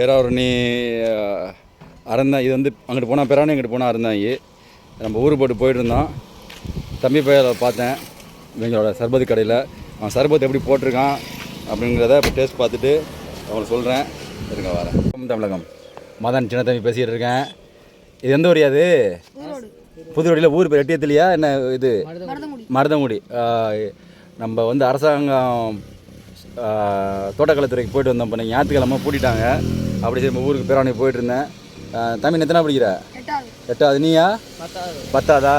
பேராவரணி அறந்தான் இது வந்து அங்கிட்டு போனால் பேராவணி இங்கிட்டு போனால் அறந்தாங்கி நம்ம ஊர் போட்டு போயிட்டு இருந்தோம் தம்பி பையனை பார்த்தேன். இவங்களோட சர்பத்து கடையில். அவன் சர்பத் எப்படி போட்டிருக்கான் அப்படிங்கிறத இப்போ டேஸ்ட் பார்த்துட்டு அவங்களுக்கு சொல்கிறேன் இருங்க வரேன். தமிழகம். மதன் சின்ன தம்பி பேசிகிட்டு இருக்கேன். இது எந்த ஊரியா அது? புதுவடியில் ஊர் பேர் எட்டியத்துலையா? என்ன இது? மருதங்குடி. நம்ம வந்து அரசாங்கம் தோட்டக்கலைத்துறைக்கு போயிட்டு வந்தோம். இப்போ ஞாயிற்றுக்கிழமை பூட்டிட்டாங்க. அப்படி சரி ஊருக்கு பேராணி போயிட்டு இருந்தேன். தம்பி எத்தனை படிக்கிற? எட்டாவது. நீயா? பத்தாதா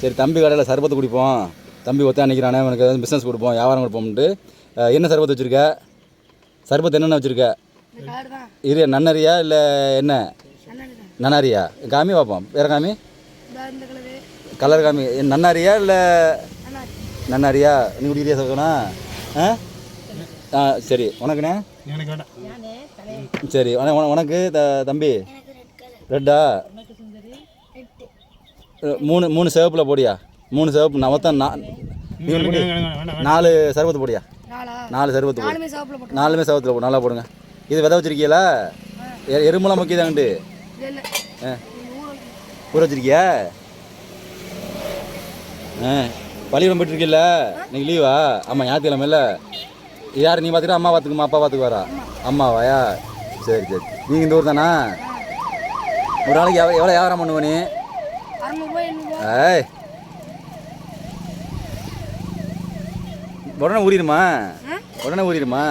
சரி தம்பி கடையில் சர்பத்து குடிப்போம். தம்பி ஒத்தா நிற்கிறானே உனக்கு ஏதாவது பிஸ்னஸ் கொடுப்போம் வியாபாரம் கொடுப்போம்ட்டு என்ன சர்பத்து வச்சுருக்க? சர்பத்து என்னென்ன வச்சுருக்க? இரு நன்னரியா இல்லை என்ன? நன்னாரியா காமி பார்ப்போம். வேற காமி? கலர் காமி. நன்னாரியா இல்லை? நன்னாரியா நீ குடிக்கிறியா சொல்லுண்ணா ஆ? ஆ சரி. உனக்குண்ணே? சரி. உன- உன- உனக்கு த தம்பி? ரெட்டா? மூணு மூணு சிவப்பில் போடியா? மூணு சிவப்பு நான் மொத்தம் நாலு சர்பத்து போடியா? நாலு? சர்பத்து போடு. நாலுமே சவத்தில் போடு. நல்லா போடுங்க. இது விதை வச்சிருக்கீங்களா எ- எறும்புலாம் முக்கியதாங்கட்டு ஆ. ஊற வச்சிருக்கியா? ஆ. பள்ளிக்கூடம் போயிட்டு இருக்கீல்ல? இன்னைக்கு லீவா ஆமாம் ஞாயிற்றுக்கிழமை இல்லை யார் நீ பார்த்துக்கிட்டா அம்மா பார்த்துக்குமா அப்பா பார்த்துக்கு வரா அம்மாவாயா சரி சரி. நீங்கள் இந்த ஊர் தானா? ஒரு நாளைக்கு எவ்வளோ எவ்வளோ வியாபாரம் பண்ணுவ நீ? ஏய். உடனே ஊறிடுமா? உடனே ஊறிடுமா?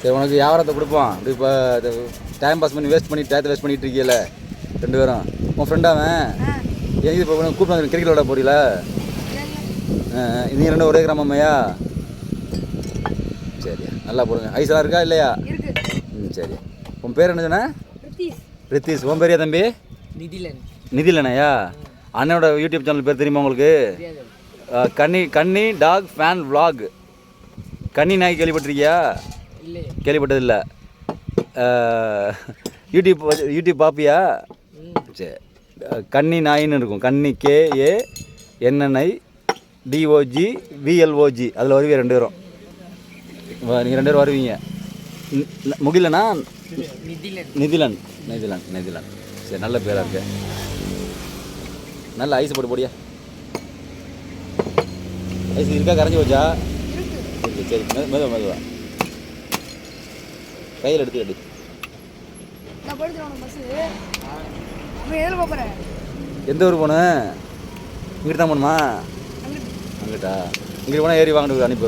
சரி உனக்கு வியாபாரத்தை கொடுப்போம். இப்படி இப்போ டைம் பாஸ் பண்ணி வேஸ்ட் பண்ணி டயத்தை வேஸ்ட் பண்ணிட்டு இருக்கீல ரெண்டு பேரும். உன் ஃப்ரெண்டாவன் இது இப்போ கூப்பிட்டு வந்து கிரிக்கெட் விளையாட போறீங்களா நீங்கள் ரெண்டும் ஒரே கிராமம்மையா சரி. நல்லா போடுங்க. ஐஸ்லாம் இருக்கா இல்லையா? ம் சரி. உன் பேர் என்ன சொன்ன? ரித்தீஷ். உன் பேரியா தம்பி? நிதிலன். நிதிலனையா? அண்ணனோட யூடியூப் சேனல் பேர் தெரியுமா உங்களுக்கு? கன்னி கன்னி டாக் ஃபேன் vlog. கன்னி நாய் கேள்விப்பட்டிருக்கியா? இல்லை கேள்விப்பட்டதில்லை. யூடியூப் யூடியூப் பார்ப்பியா சரி கன்னி நாயின்னு இருக்கும். கன்னி கேஏ என்என்ஐ டிஓஜி விஎல்ஓஜி அதில் வருவீங்க ரெண்டு பேரும். நீங்கள் ரெண்டு பேரும் வருவீங்க. முகிலனா? நிதிலன். நிதிலன் நிதிலன். சரி நல்ல பேராக இருக்கு. நல்ல ஐஸ் போட்டு போடியா. ஐஸ் இருக்கா? கரைஞ்சி போச்சா? இருக்கு சரி. மெது மெதுவா மெதுவா. கையில் எடுத்து எடு. எந்த ஊர் போகணும்? இங்கிட்டு தான் போகணுமா? அங்கிட்டா. இங்கிட்டு போனால் ஏறி வாங்கிட்டு அனுப்பி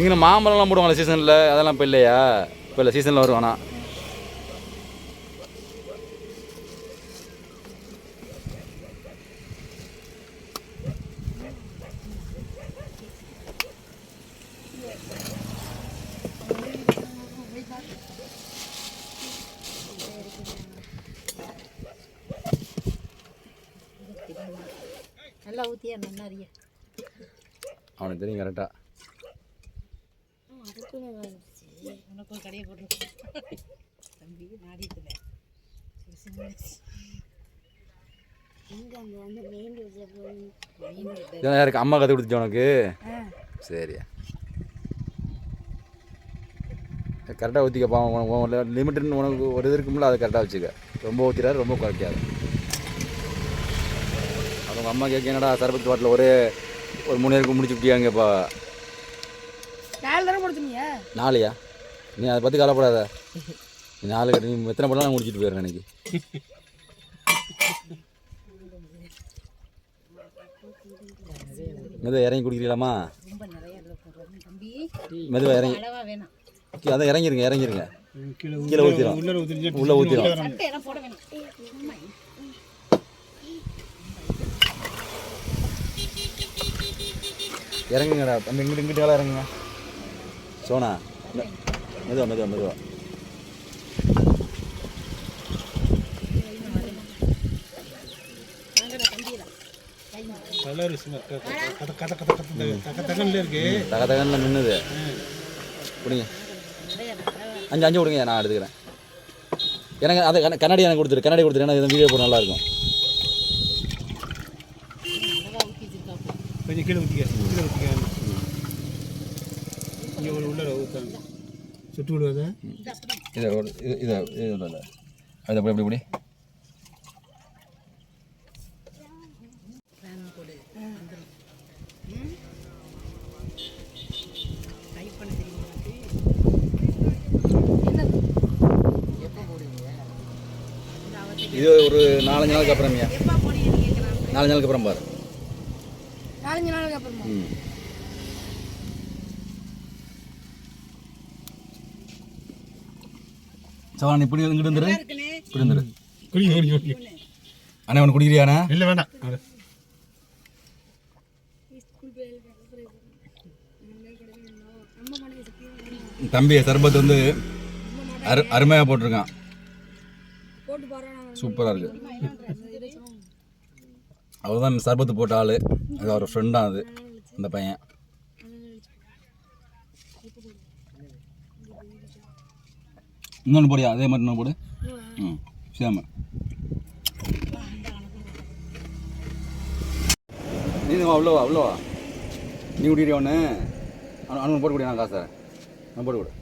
இங்கே மாம்பழம்லாம் போடுவாங்களே சீசனில் அதெல்லாம் இப்போ இல்லையா? இப்போ இல்லை சீசனில் வரும் ஆனால் நல்லா ஊற்றியா நல்லா அறிய? அவனுக்கு தெரியும் கரெக்டாக உனக்கு ஒரு கடையை போட்டுருக்கேன் தம்பி இதெல்லாம் யாருக்கு அம்மா கற்றுக் கொடுத்துச்சு உனக்கு சரி கரெக்டாக ஊற்றிக்கப்பா லிமிட்டுன்னு உனக்கு ஒரு இது இருக்கும்ல அதை கரெக்டாக வச்சுக்க. ரொம்ப ஊற்றிடாரு ரொம்ப குறைக்காது. அவங்க அம்மா கேட்க என்னடா சரபத்து பாட்டில் ஒரே ஒரு மூணு பேருக்கு முடிச்சு விட்டியாங்கப்பா. நாலு தடவை கொடுத்துனீங்க நாளையா நீ அதை பற்றி கவலைப்படாத. நீ நாலு கட்டு நீ எத்தனை படம் முடிச்சிட்டு போயிடுறேன் எனக்கு மெதுவாக இறங்கி குடிக்கிறீங்களாமா மெதுவாக இறங்கி அதான் இறங்கிருங்க இறங்கிருங்க. கீழே ஊற்றிடும் உள்ளே ஊற்றி உள்ளே ஊற்றிடும் சட்டை எல்லாம் போட வேணாம். இறங்குங்கடா. தம்பி இங்கிட்டு இங்கிட்டு வேலை இறங்குங்க. சோனா மெதுவா மெதுவா மெதுவா. கலர் கத கத கத கத கத தகன்ல இருக்கு. தக தகனில் மின்னுது கொடுங்க. அஞ்சு அஞ்சு கொடுங்க நான் எடுத்துக்கிறேன். எனக்கு அதை கண்ண- கண்ணாடி எனக்கு கொடுத்துரு கண்ணாடி கொடுத்துரு இது வீடியோ போட நல்லாயிருக்கும். கொஞ்சம் கீழே ஊற்றிக்க கீழே ஊற்றிக்க இங்கே ஒரு உள்ள ஊற்றாங்க சுட்டு விடுவதா? இதை ஒரு- இது இதை இது இல்லை அது அப்படி அப்படி இப்படி இது ஒரு நாலஞ்சு நாளுக்கு அப்புறம்யா? நாலஞ்சு நாளுக்கு அப்புறம் பாரு. நாலஞ்சு நாளுக்கு அப்புறமா? சவான் இப்படி இங்கிட்டு வந்துரு. இப்படி வந்துரு. குடிங்க குடிங்க குடிங்க அண்ணா ஒன்று குடிக்கிறியாண்ணா இல்லை வேண்டாம். தம்பி சர்பத் வந்து அரு அருமையாக போட்டிருக்கான். போட்டு பாரு சூப்பராக இருக்கு. அவர் தான் சர்பத்து போட்ட ஆள். அது அவர் ஃப்ரெண்டாக அது அந்த பையன். இன்னொன்று போடியா அதே மாதிரி இன்னொன்று போடு. ம் சேம. நீ வா உள்ள வா உள்ள வா. நீ குடிக்கிறியா ஒன்று அவனுக்கு போட்டு குடி நான் காசை. நான் போட்டு கொடு.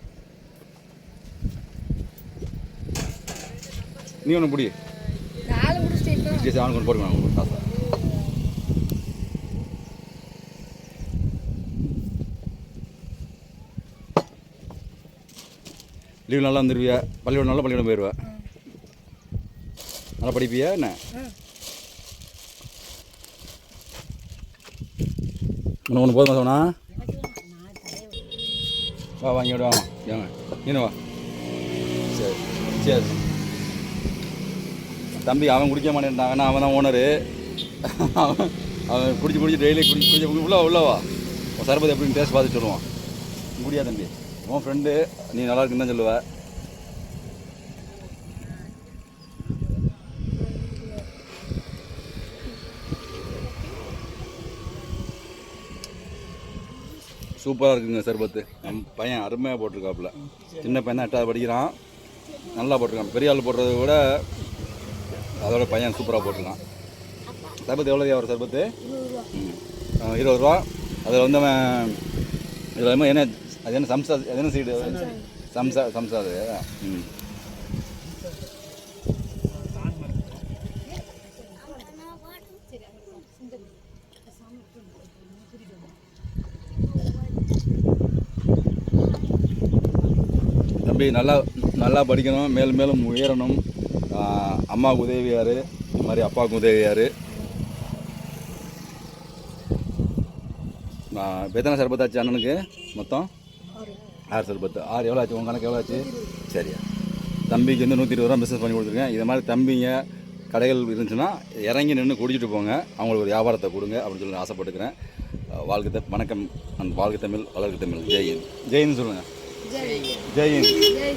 நீ ஒன்று பிடி அவனுக்கு ஒன்று போட்டு அவனுக்கு காசை. லீவ் நல்லா வந்துடுவியா பள்ளிக்கூடம் நல்லா பள்ளிக்கூடம் போயிடுவா நல்லா படிப்பியா? என்ன? இன்னும் ஒன்று போதுமா சோனா? வா வாங்கி விடு வாமா. ஏங்க நீனு வா. சரி சரி. தம்பி அவன் குடிக்க மாட்டேன்ட்டான். ஆனால் அவன் தான் ஓனரு. அவன் அவன் குடிச்சு குடிச்சு டெய்லி குடி குடிச்சு உள்ள உள்ள வா. உன் சர்பத் எப்படின்னு டேஸ்ட் பார்த்து சொல்லுவான். குடியா தம்பி? உன் ஃப்ரெண்டு நீ நல்லா இருக்குன்னு தான் சொல்லுவ. சூப்பராக இருக்குங்க சர்பத்து. நம்ம பையன் அருமையாக போட்டிருக்காப்புல. சின்ன பையன் தான் எட்டாவது படிக்கிறான். நல்லா போட்டிருக்கான். பெரிய ஆள் போடுறத விட அதோட பையன் சூப்பராக போட்டிருக்கான். சர்பத்து எவ்வளோ ஒரு சர்பத்து? இருபது ரூபா. அதில் வந்து அவன் இதில் என்ன அது என்ன சம்சா அது என்ன சீடு சம்சா சம்சா அது ம் தம்பி நல்லா நல்லா படிக்கணும் மேலும் மேலும் உயரணும். அம்மாவுக்கு உதவியார் இது மாதிரி அப்பாவுக்கு உதவியார். இப்போ எத்தனை அண்ணனுக்கு மொத்தம்? ஆறு சர்பத்து ஆறு எவ்வளோ ஆச்சு? உங்கள் கணக்கு எவ்வளோ ஆச்சு? சரியா. தம்பிக்கு வந்து நூற்றி இருபது ரூபா பிஸ்னஸ் பண்ணி கொடுத்துருக்கேன். இது மாதிரி தம்பிங்க கடைகள் இருந்துச்சுன்னா இறங்கி நின்று குடிச்சிட்டு போங்க. அவங்களுக்கு ஒரு வியாபாரத்தை கொடுங்க அப்படின்னு சொல்லி ஆசைப்பட்டுக்கிறேன். அஹ் வாழ்க த வணக்கம். அந்த வாழ்க தமிழ் வளர்க தமிழ். ஜெயின் ஜெயின்னு சொல்லுங்கள் ஜெய் ஜெயின் ஜெய்